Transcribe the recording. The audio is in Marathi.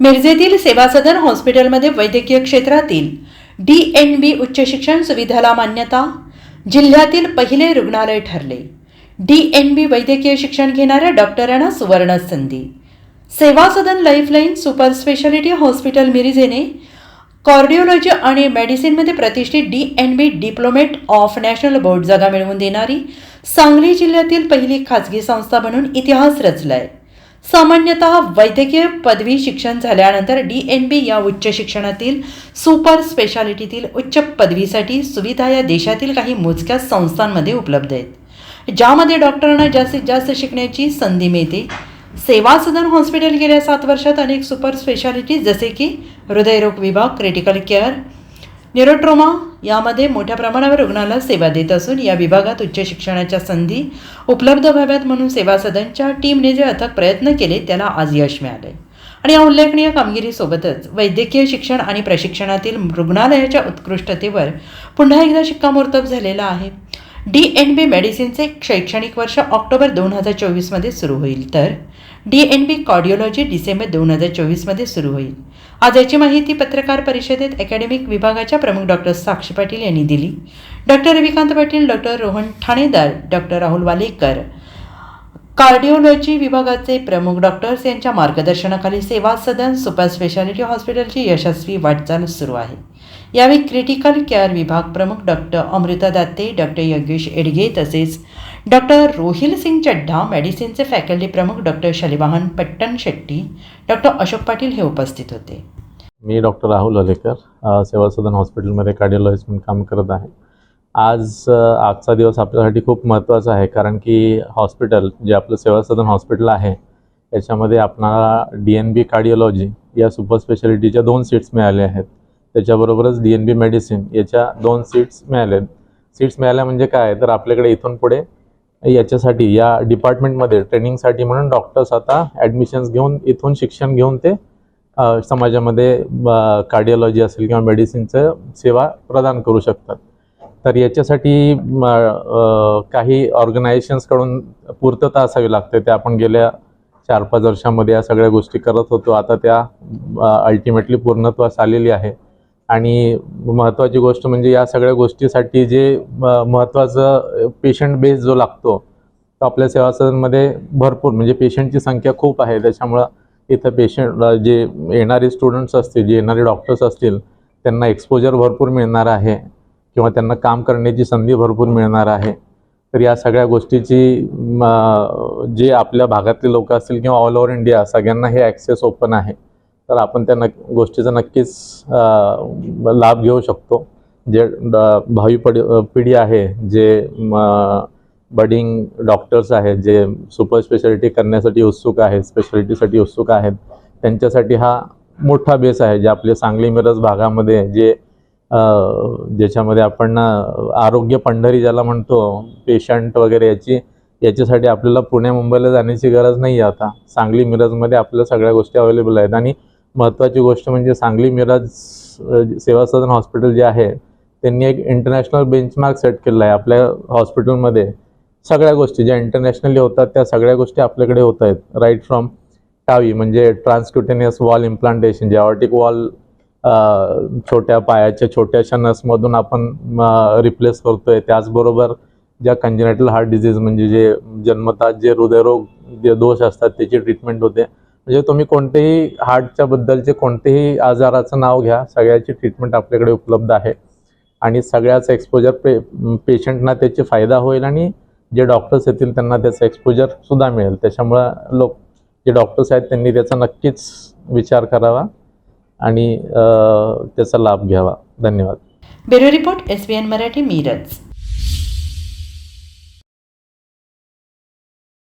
मिरजेतील सेवा सदन हॉस्पिटलमध्ये वैद्यकीय क्षेत्रातील डी एन बी उच्च शिक्षण सुविधाला मान्यता जिल्ह्यातील पहिले रुग्णालय ठरले. डी एन बी वैद्यकीय शिक्षण घेणाऱ्या डॉक्टरांना सुवर्ण संधी. Seva Sadan lifeline super speciality hospital मिरजेने cardiology आणि मेडिसिनमध्ये प्रतिष्ठित D N B diplomate of national board जागा मिळवून देणारी सांगली जिल्ह्यातील पहिली खाजगी संस्था म्हणून इतिहास रचलाय. सामान्यतः वैद्यकीय पदवी शिक्षण झाल्यानंतर डी एन बी या उच्च शिक्षणातील सुपर स्पेशालिटीतील उच्च पदवीसाठी सुविधा या देशातील काही मोजक्या संस्थांमध्ये उपलब्ध आहेत. ज्यामध्ये डॉक्टरांना जास्तीत जास्त शिकण्याची संधी मिळते. सेवा सदन हॉस्पिटल गेल्या सात वर्षात अनेक सुपर स्पेशालिटी जसे की हृदयरोग विभाग क्रिटिकल केअर न्यूरोट्रोमा यामध्ये मोठ्या प्रमाणावर रुग्णाला सेवा देत असून या विभागात उच्च शिक्षणाच्या संधी उपलब्ध व्हाव्यात म्हणून सेवा सदनच्या टीमने जे अथक प्रयत्न केले त्याला आज यश मिळाले. आणि या उल्लेखनीय कामगिरीसोबतच वैद्यकीय शिक्षण आणि प्रशिक्षणातील रुग्णालयाच्या उत्कृष्टतेवर पुन्हा एकदा शिक्कामोर्तब झालेला आहे. डी एन बी मेडिसिनचे शैक्षणिक वर्ष ऑक्टोबर दोन हजार चोवीसमध्ये सुरू होईल. तर D N B cardiology December दोन हजार चोवीसमध्ये सुरू होईल. आज याची माहिती पत्रकार परिषदेत अकॅडमिक विभागाच्या प्रमुख डॉक्टर साक्षी पाटील यांनी दिली. Doctor Ravikant Patil doctor Rohan Thanedar doctor Rahul Walekar cardiology विभागाचे प्रमुख डॉक्टर्स यांच्या मार्गदर्शनाखाली सेवा सदन सुपर स्पेशालिटी हॉस्पिटलची यशस्वी वाटचाल सुरू आहे. यावेळी क्रिटिकल केअर विभाग प्रमुख डॉक्टर अमृता दाते डॉक्टर योगेश एडगे तसेच डॉक्टर रोहिल सिंग चड्ढा मेडिसिनचे फॅकल्टी प्रमुख डॉक्टर शलिवाहन पट्टण शेट्टी डॉक्टर अशोक पाटील हे उपस्थित होते. मी डॉक्टर राहुल अलेकर सेवा सदन हॉस्पिटलमध्ये कार्डिओलॉजिस्ट म्हणून काम करत आहे. आज आजचा दिवस आपल्यासाठी खूप महत्त्वाचा आहे. कारण की हॉस्पिटल जे आपलं सेवा सदन हॉस्पिटल आहे याच्यामध्ये आपणाला डी एन बी कार्डिओलॉजी या सुपर स्पेशालिटीच्या दोन सीट्स मिळाल्या आहेत. त्याच्याबरोबरच डी एन बी मेडिसिन याच्या दोन सीट्स मिळाल्या सीट्स मिळाल्या म्हणजे काय? तर आपल्याकडे इथून पुढे याच्यासाठी या डिपार्टमेंटमध्ये ट्रेनिंगसाठी म्हणून डॉक्टर्स आता ॲडमिशन्स घेऊन इथून शिक्षण घेऊन ते समाजामध्ये कार्डिओलॉजी असेल किंवा मेडिसिनचं सेवा प्रदान करू शकतात. तर याच्यासाठी म, काही ऑर्गनायझेशन्सकडून पूर्तता असावी लागते. ते आपण गेल्या चार पाच वर्षामध्ये या सगळ्या गोष्टी करत होतो. आता त्या अल्टिमेटली पूर्णत्वास आलेली आहे. आणि महत्त्वाची गोष्ट म्हणजे या सगळ्या गोष्टीसाठी जे महत्त्वाचं पेशंट बेस जो लागतो तो आपल्या सेवा सदनमध्ये भरपूर म्हणजे पेशंटची संख्या खूप आहे. त्याच्यामुळं इथं पेशंट जे येणारे स्टुडंट्स असतील जे येणारे डॉक्टर्स असतील त्यांना एक्सपोजर भरपूर मिळणार आहे. किंवा त्यांना काम करण्याची संधी भरपूर मिळणार आहे. तर या सगळ्या गोष्टीची जे आपल्या भागातले लोक असतील किंवा ऑल ओव्हर इंडिया सगळ्यांना हे ॲक्सेस ओपन आहे. तर आपण त्या नक् गोष्टीचा नक्कीच लाभ घेऊ शकतो. जे ड- भावी पड पिढी आहे जे बडिंग डॉक्टर्स आहेत जे सुपर स्पेशालिटी करण्यासाठी उत्सुक आहेत स्पेशालिटीसाठी उत्सुक आहेत त्यांच्यासाठी हा मोठा बेस आहे जे आपले सांगली मिरज भागामध्ये जे ज्याच्यामध्ये आपण आरोग्य पंढरी ज्याला म्हणतो पेशंट वगैरे याची याच्यासाठी आपल्याला पुणे मुंबईला जाण्याची गरज नाही आहे आता. सांगली मिरजमध्ये आपल्या सगळ्या गोष्टी अवेलेबल आहेत. आणि महत्त्वाची गोष्ट म्हणजे सांगली मिरज सेवा सदन हॉस्पिटल जे आहे त्यांनी एक इंटरनॅशनल बेंचमार्क सेट केलेला आहे आपल्या हॉस्पिटलमध्ये सगळ्या गोष्टी ज्या इंटरनॅशनली होतात त्या सगळ्या गोष्टी आपल्याकडे होत आहेत. राईट फ्रॉम टावी म्हणजे ट्रान्सक्युटेनियस वॉल इम्प्लांटेशन जे ऑर्टिक वॉल छोट्या पायाच्या छोट्याशा नसमधून आपण रिप्लेस करतोय. त्याचबरोबर ज्या कंजेनेटल हार्ट डिझीज म्हणजे जे जन्मतात जे हृदयरोग जे दोष असतात त्याची ट्रीटमेंट होते. म्हणजे तुम्ही कोणतेही हार्टच्या बद्दलचे कोणतेही आजाराचं नाव घ्या सगळ्याची ट्रीटमेंट आपल्याकडे उपलब्ध आहे. आणि सगळ्याच एक्सपोजर पे पेशंटना त्याचे फायदा होईल आणि जे डॉक्टर्स येतील त्यांना त्याचं एक्सपोजर सुद्धा मिळेल. त्याच्यामुळं लोक जे डॉक्टर्स आहेत त्यांनी त्याचा नक्कीच विचार करावा. आणि त्याचा लाभ घ्यावा. धन्यवाद. Bureau report S B N Marathi Miraj.